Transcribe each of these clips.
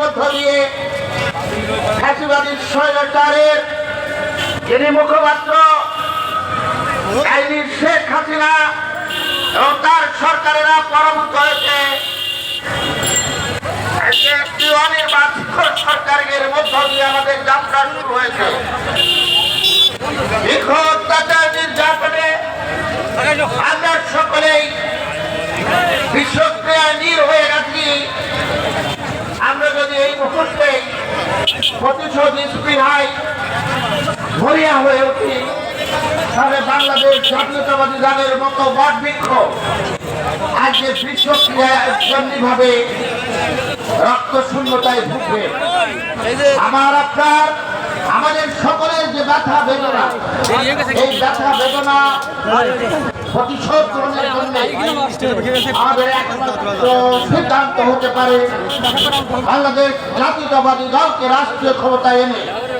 মধ্য দিয়ে ফ্যাসিবাদী স্বৈরাচারের যিনি মুখপাত্র, আইনি শেখ হাসিনা এবং তার সরকারেরা হয়েছে। আজকে একটি অনির্বাচিত সরকারের মধ্য দিয়ে আমাদের যাত্রা শুরু হয়েছে। দীর্ঘ অত্যাচার নির্যাতনে আমরা সকলেই বিশ্বক্রিয়া নীর হয়ে গেছি আমরা যদি এই মুহূর্তে প্রতিশোধ স্পৃহায় ভরিয়া হয়ে উঠি। তাহলে বাংলাদেশ জাতীয়তাবাদী দলের মতো রক্ত শূন্যতায় ভুগবে। আমার আপনার আমাদের সকলের যে ব্যথা বেদনা, এই ব্যথা বেদনা প্রতিশোধ গ্রহণের জন্য আমাদের সিদ্ধান্ত হতে পারে। বাংলাদেশ জাতীয়তাবাদী দলকে রাষ্ট্রীয় ক্ষমতায় এনে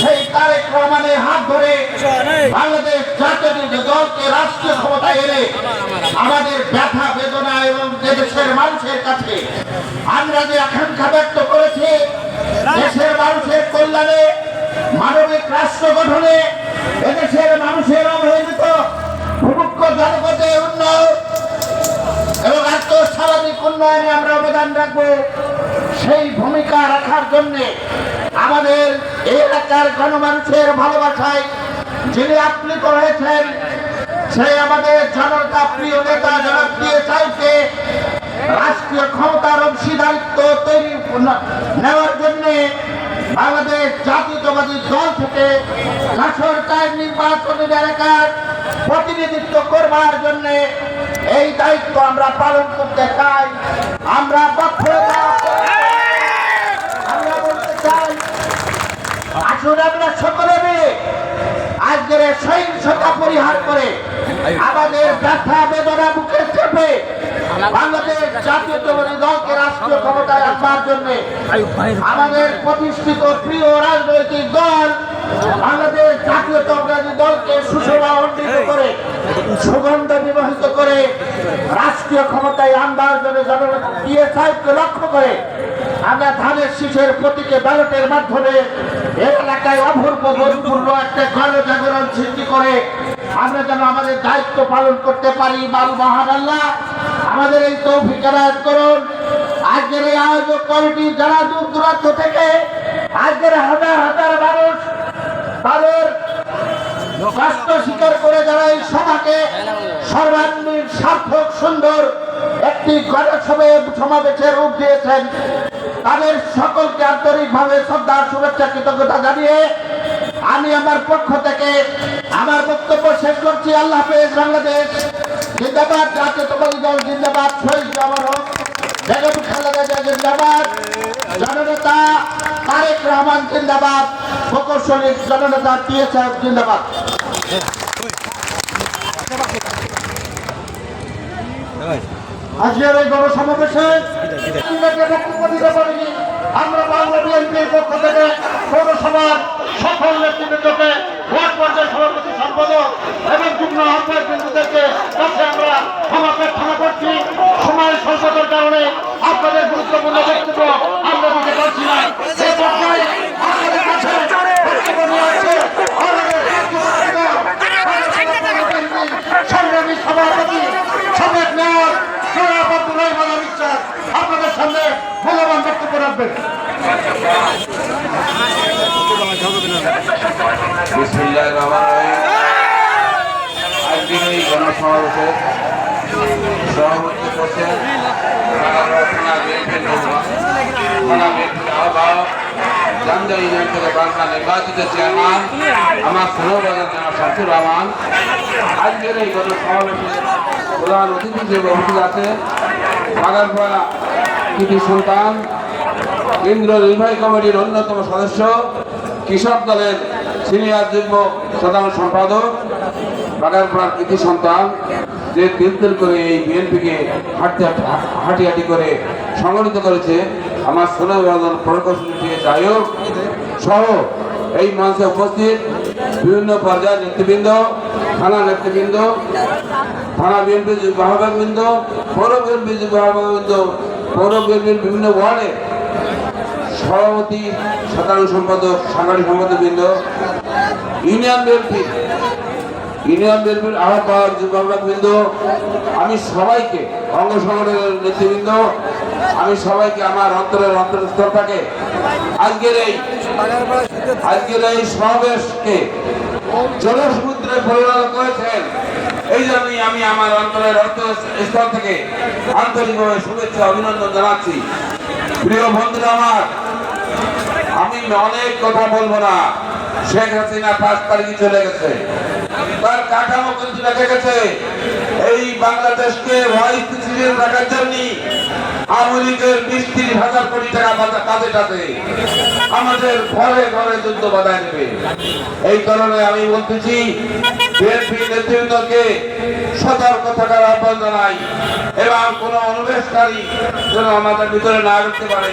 সেই তারেক রহমানের হাত ধরে বাংলাদেশ জাতীয় দলকে রাষ্ট্রীয় ক্ষমতায় এনে আমাদের ব্যথা বেদনা এবং দেশের মানুষের কাছে আমরা যে আকাঙ্ক্ষা ব্যক্ত করেছি দেশের মানুষের কল্যাণে মানবিক রাষ্ট্র গঠনে এদেশের মানুষের অবহেলিত ভূমুক্ষ জনপথের উন্নয়ন এবং আত্মস্বাভাবিক উন্নয়নে আমরা অবদান রাখব সেই ভূমিকা রাখার জন্য আমাদের এই এলাকার গণমানুষের ভালোবাসায় যিনি আপ্লিত হয়েছেন সেই আমাদের জনতা প্রিয় নেতা জনপ্রিয় চাইকে রাষ্ট্রীয় ক্ষমতার অংশীদারিত্ব তৈরি নেওয়ার জন্য বাংলাদেশ জাতীয়তাবাদী দল থেকে সরকার নির্বাচনের এলাকার প্রতিনিধিত্ব করবার জন্য এই দায়িত্ব আমরা পালন করতে চাই। আমরা বক্তব্য আমরা বলতে চাই আসুন আমরা সকলে মিলে আজকের সহিংসতা পরিহার করে আমাদের ব্যথা বেদনা মুখে চেপে বাংলাদেশ জাতীয়তাবাদী দলকে রাষ্ট্রীয় ক্ষমতায় আনবার জন্য আমাদের প্রতিষ্ঠিত প্রিয় রাজনৈতিক দল বাংলাদেশ জাতীয়তাবাদী দলকে সুষমা অন্বিত করে, সুগন্ধ বিবাহিত করে রাষ্ট্রীয় ক্ষমতায় আনবার জন্য জনগণ লক্ষ্য করে আমরা ধানের শীষের প্রতীকে ব্যালটের মাধ্যমে এই এলাকায় অভূর্ব পরিপূর্ণ একটা গণজাগরণ সৃষ্টি করে। আমরা যেন আমাদের দায়িত্ব পালন করতে পারি, বাল মহান আল্লাহ। আমাদের এই তৌফিক করুন। আজকের এই আয়োজক কমিটি যারা দূর দূরান্ত থেকে, আজকের হাজার হাজার মানুষ তাদের কষ্ট স্বীকার করে যারা এই সভাকে সর্বাঙ্গীন, সার্থক, সুন্দর একটি গণসভে সমাবেশের রূপ দিয়েছেন তাদের সকলকে আন্তরিকভাবে শ্রদ্ধা, শুভেচ্ছা, কৃতজ্ঞতা জানিয়ে আমি আমার পক্ষ থেকে আমার বক্তব্য শেষ করছি। আল্লাহ হাফেজ, বাংলাদেশ জিন্দাবাদ জাতীয়তাবাদী দল জিন্দাবাদ, শহীদ জামান হোক, বেগম খালেদা জিন্দাবাদ, জননেতা তারেক রহমান জিন্দাবাদ প্রকৌশলী জননেতা টিএস জিন্দাবাদ। আজকের এই গণসমাবেশে বক্তব্য দিতে পারিনি। আমরা বাংলা বিএনপির পক্ষ থেকে পৌরসভার সকল নেতৃবৃন্দকে ওয়ার্ড পর্যায়ে সভাপতি সম্পাদক এবং যুগ্ম আহ্বায়ক বিন্দুদেরকে কাছে আমরা ক্ষমা প্রার্থনা করছি সময় স্বল্পতার কারণে আপনাদের গুরুত্বপূর্ণ বক্তব্য আমরা দিতে পারছি না সেই পর্যায়ে আপনাদের কাছে বক্তব্য নিয়ে আসছে আমাদের সংগ্রামী সভাপতি সাবেক মেয়র জনাব আব্দুল রহমান আমির স্যার আপনাদের সামনে মূল্যবান বক্তব্য রাখবেন বিসমিল্লাহ রহমান রহিম আজকের এই গণসমাবেশে সভাপতি করছেন জামজা ইউনিয়ন থেকে বাংলা নির্বাচিত চেয়ারম্যান, আমার স্নেহবাদক জনাব শামসুর রহমান। আজকের এই গণসমাবেশে প্রধান অতিথি হিসেবে উপস্থিত আছে বাগানপাড়া কৃতি সুলতান কেন্দ্রীয় নির্বাহী কমিটির অন্যতম সদস্য, কৃষক দলের সিনিয়র যুগ্ম সাধারণ সম্পাদক, বাগানপাড়ার কৃতি সন্তান, যে তিল তিল করে এই বিএনপিকে হাঁটতে হাঁটি হাঁটি করে সংগঠিত করেছে, আমার থেকে যাই হোক, সহ এই মঞ্চে উপস্থিত বিভিন্ন পর্যায়ের নেতৃবৃন্দ, থানা নেতৃবৃন্দ, থানা বিএনপি মহাবাবৃন্দ পৌর বিএনপি মহাবাবৃন্দ পৌর বিএনপির বিভিন্ন ওয়ার্ডে সভাপতি, সাধারণ সম্পাদক, সাংগঠনিক সম্পাদকবৃন্দ, ইউনিয়ন বিএনপি, ইউনিয়ন বিএনপির আহ্বায়ক যুবকবৃন্দ আমি সবাইকে অঙ্গ সংগঠনের নেতৃবৃন্দ, আমি সবাইকে আমার অন্তরের অন্তরস্থল থেকে আজকের এই আজকের এই সমাবেশকে জনসমুদ্রে পরিণত করেছেন। এই জন্যই আমি আমার অন্তরের স্থল থেকে আন্তরিকভাবে শুভেচ্ছা, অভিনন্দন জানাচ্ছি। প্রিয় বন্ধুরা আমার আমি অনেক কথা বলব না। শেখ হাসিনা পাঁচ তারিখে চলে গেছে। তার কাঠামো কিন্তু রেখে গেছে। এই বাংলাদেশকে ভয় রাখার জন্য আওয়ামী লীগের বিশ তিরিশ হাজার কোটি টাকা বাজা- কাজে কাজে আমাদের ঘরে ঘরে যুদ্ধ বাধায় নেবে এই কারণে আমি বলতেছি, বিএনপি নেতৃবৃন্দকে সতর্ক থাকার আহ্বান জানাই। এবং কোন অনুবেশকারী যেন আমাদের ভিতরে না ঢুকতে পারে।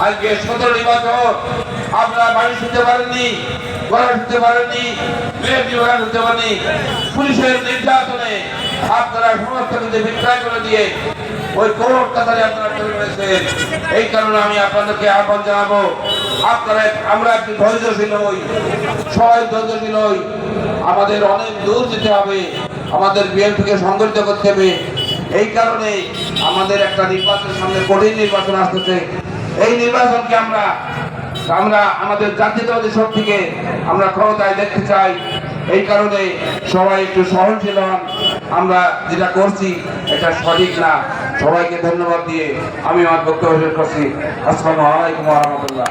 আজকে সতেরো নির্বাচন, আপনারা বাড়ি শুনতে পারেননি, ঘরে ঢুকতে পারেননি, বিএনপি ঘরে ঢুকতে পারেননি। পুলিশের নির্যাতনে আপনারা সমস্ত কিছু বিক্রয় করে দিয়ে ওই কোর্ট কাতারে আপনারা এই কারণে আমি আপনাদেরকে আহ্বান জানাব, আপনারা আমরা একটু ধৈর্যশীল হই, সবাই ধৈর্যশীল হই। আমাদের অনেক দূর যেতে হবে, আমাদের বিএনপিকে সংগঠিত করতে হবে। এই কারণে আমাদের একটা নির্বাচন সামনে কঠিন নির্বাচন আসতেছে। এই নির্বাচনকে আমরা আমরা আমাদের জাতীয়তাবাদী শক্তিকে আমরা ক্ষমতায় দেখতে চাই। এই কারণে সবাই একটু সহনশীল হন আমরা যেটা করছি, এটা সঠিক না। সবাইকে ধন্যবাদ দিয়ে আমি আমার বক্তব্য শেষ করছি। আসসালামু আলাইকুম রহমতুল্লাহ।